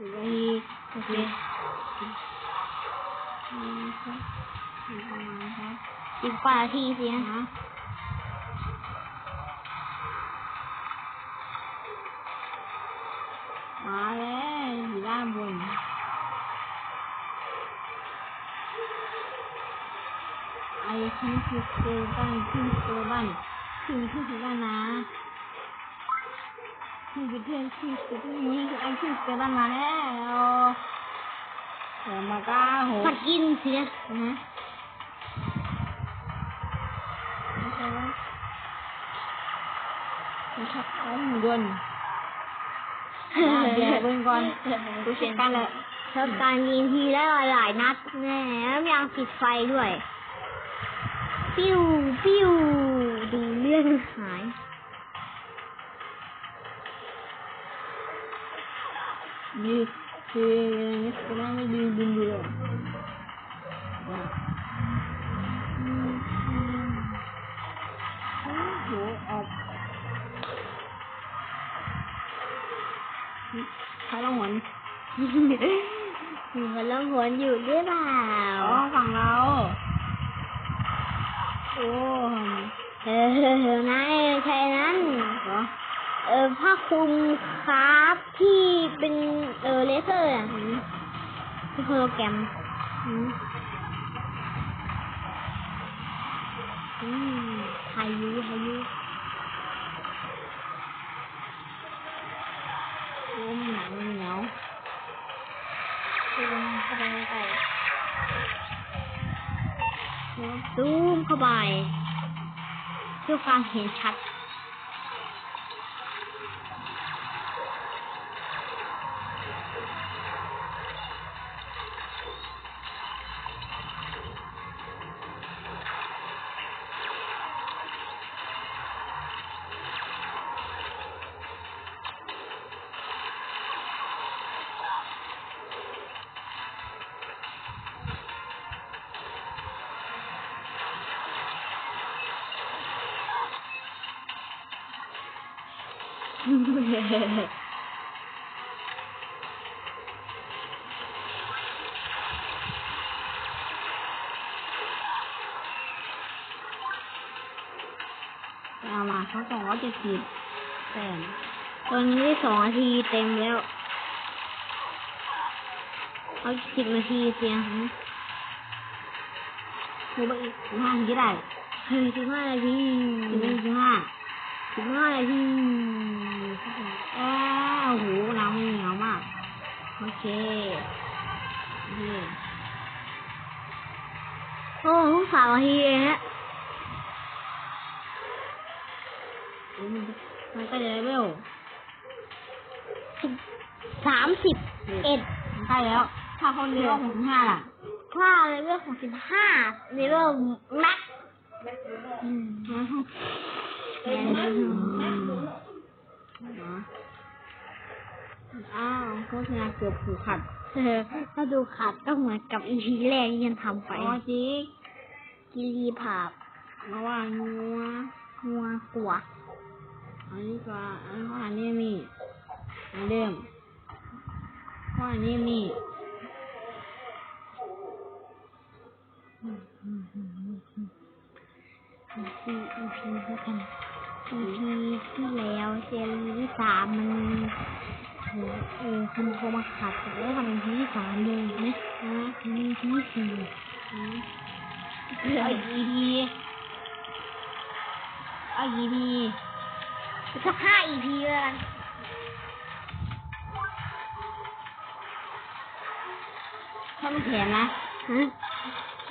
สิบนาทีโอเคสิบกว่าทีสินะนะมาแล้วอยู่ด้านบนไอ้ที่คือเจอบ้านที่เจอบ้านที่ที่คือบ้านนะ ที่เป็นเพื่อนที่คือที่นี้คือไอ้ที่เจอบ้านมาแล้วเดี๋ยวมาก้าโหมันกินเสินะนะไม่ใช่ว่าไม่ใช่เอาหุ่นยนต์เดี๋ยวเบิ่งก่อนดูเช่นกันเลยชอบการยิงทีได้หลายนัดแน่แล้วยังติดไฟด้วย ปิ้วปิ้วดูเลื่อนหายยืดคือนี่คือไม่ไม่ยืนบินเดียวโอ้โหออกใคร หรือเปล่าอ๋อฝั่งเราโอ้เออนายใช่นั้น เอเอผ้าคลุมครับที่เป็นเออเลเซอร์อะอืมที่โฮโลแกรมอืมพายุพายุโอ้มันหนังมันเหนียวซูมเข้าไปซูมเข้าไปเพื่อความเห็นชัด เอามาเขาสองร้อยเจ็ดสิบแสนตอนนี้สองนาทีเต็มแล้วเอาสิบนาทีเสียงคือว่าอีกห้าทีได้เฮ้ยสิบห้านาทีสิบห้าสิบห้านาที อ้าวโหน้ำมันเหนียวมาก โอเคนี่โอ้เพิ่งสามนาทีเองฮะมันมันใกล้จะเลเวลสิบสามสิบเอ็ดมันใกล้แล้ว ถ้าคนเลี้ยวหกสิบห้าล่ะ ถ้าเลเวลของสิบห้าเลเวลแม็กอืม อ้าวโฆษณาเกือบผูกขัดเออถ้าดูขาดก็เหมือนกับอีพีแรกที่ฉันทำไปอ๋อจิกกิรีผาบเพราะว่างัวงัวตัวอันนี้ก็อันว่าอันนี้มีอันเดิมว่าอันนี้มีอีพีอีพีแล้วกันอีพีที่แล้วเซรีที่สามมัน เออคุณโทรมาขัดแล้วทำเป็นทีที่สามเลยนะนะมีทีที่สี่อืมเอาอีก EP เอาอีก EP สักห้าอีพีแล้วกันถ้ามันแถมนะฮะ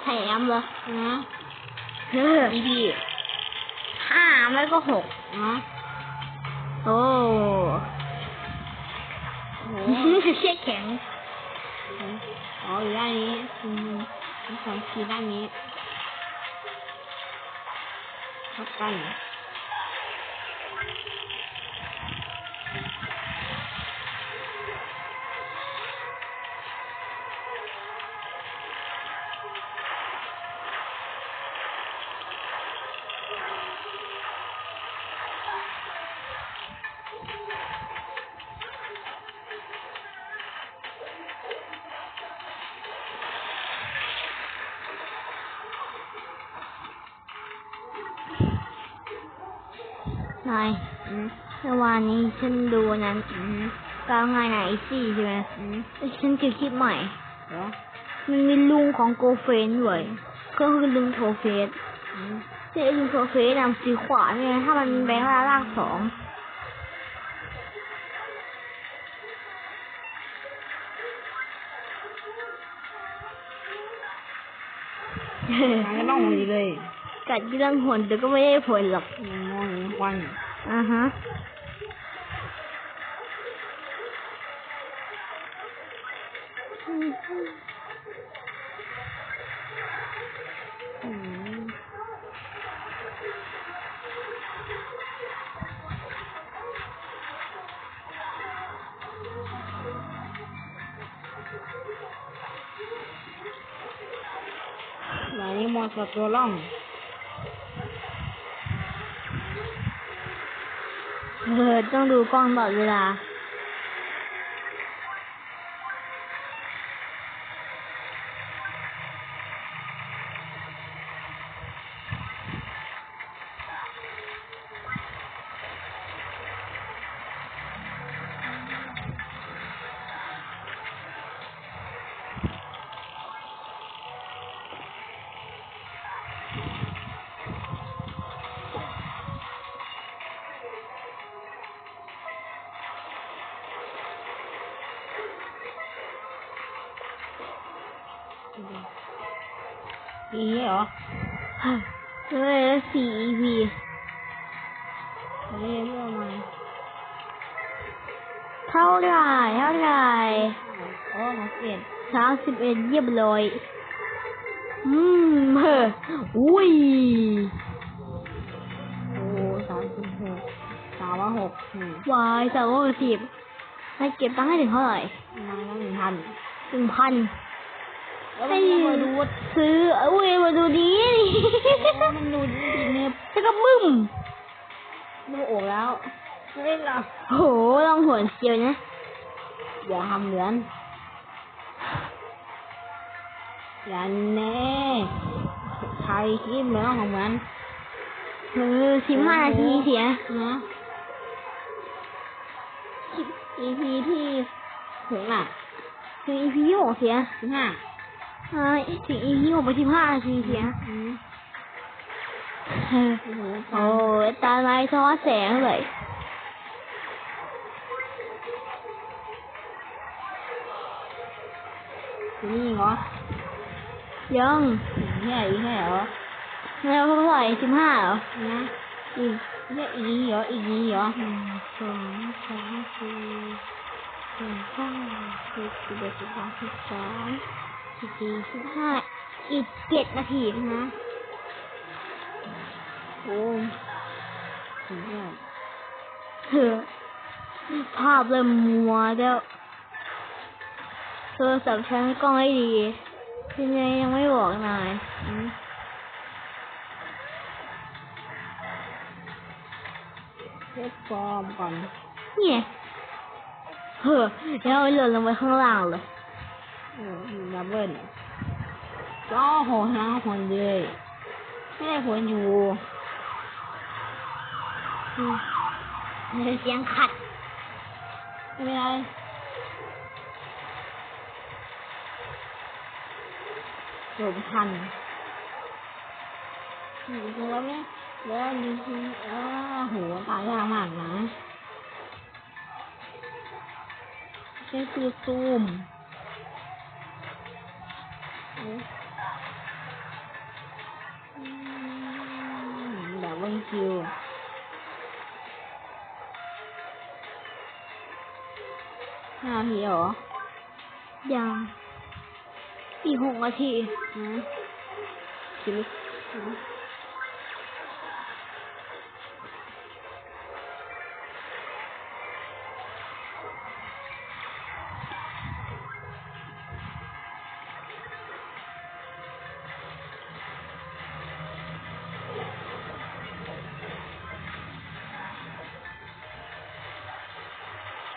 แถมเหรอนะเออ EP ห้าไม่ก็หกนะโอ้ โอ้โหเชี่ยแข็งอ๋ออยู่ด้าานนี้ทับกันนายอืมเมื่อวานนี้ฉันดูอันนั้นอืมกลางงานไหนซี่ใช่ไหมอืมแล้วฉันเจอคลิปใหม่เหรอมันมีลุงของโกเฟนด้วยก็คือลุงโทเฟสอืมที่ไอ้ลุงโทเฟสนำสีขวาเนี่ยถ้ามันแบงค์ล่างสองมันก็ต้องมีเลย กัดยี่ลังหนแต่ก็ไม่ได้ผลหรอกมันมองเห็นควัน อ่าฮะอืมแล้ วนี่มอสตัวล่ องเออต้องดูกล้องตลอดเวลาอีเหรอเฮ้ยแล้วสี่ EP อันนี้เรื่องอะไรเท่าไหร่เท่าไหร่โอ้มาเปลี่ยนสามสิบเอ็ดเรียบร้อยอืมเฮ้ออุ้ยโอ้สามสิบหกสามว่าหกหนึ่งวายสามร้อยสิบให้เก็บตังค์ให้ถึงเท่าไหร่มาแล้วหนึ่งพันหนึ่งพัน แล้วมันก็มาดูว่าซื้ออุ้ยมาดูดีมันดูดีเนี่ยแล้วก็บึ้มดูโอกแล้วไม่หรอกโหลองหวนเชียวนะอย่าทำเหมือนอย่าแน่ใครคิดเหมือนของมันเออสิบห้านาทีเสียนะ EP ที่หกอะถึง EP ที่หกเสียสิบห้า อ่าถึง EP ที่หกไปสิบห้านาทีเสียอืมเออโอ้โหโอ้ยตาไม้ซ้อนแสงเลยนี่เหรอ ยังแค่อีกแค่เหรอแล้วเท่าไหร่สิบห้าเหรอนะอีกแค่อีกเหรออีกเหรอหนึ่งสองสามสี่สิบห้าสิบสิบเอ็ดสิบสองสิบสาม สิบสี่สิบห้าอีกเจ็ดนาทีนะโอ้สุดยอดเถอะภาพเริ่มมัวแล้วโทรศัพท์ฉันกล้องไม่ดียังไงยังไม่บอกนายอืมเช็คฟอร์มก่อนเนี่ยเฮ้อแล้วหล่นลงไปข้างล่างเลยโอ้ ดับเบิ้ลก็โหห้าคนเลยไม่ได้ผลอยู่อืมเสียงขัดไม่เป็นไรจบทันอยู่ตรงแล้วเนี่ยแล้วดูสิอ้าโหตายยากมากนะใช้คือซูมอืม แบบวันคิวห้านาทีเหรอ ยังอีกหกนาทีฮะคิดลึก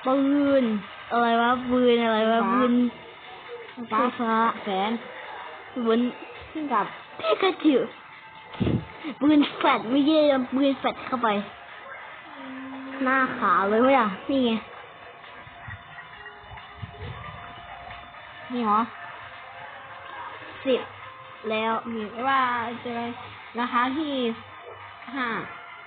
ปืน อะไรวะปืนอะไรวะปืนไฟฟ้าแสนปืนขึ้นกับพิกาจูปืนแฟลชไม่ใช่ปืนแฟลชเข้าไป หน้าขาวเลยเว้ยอะนี่ไงนี่เหรอสิบแล้วมีว่าเจอราคาที่ห้า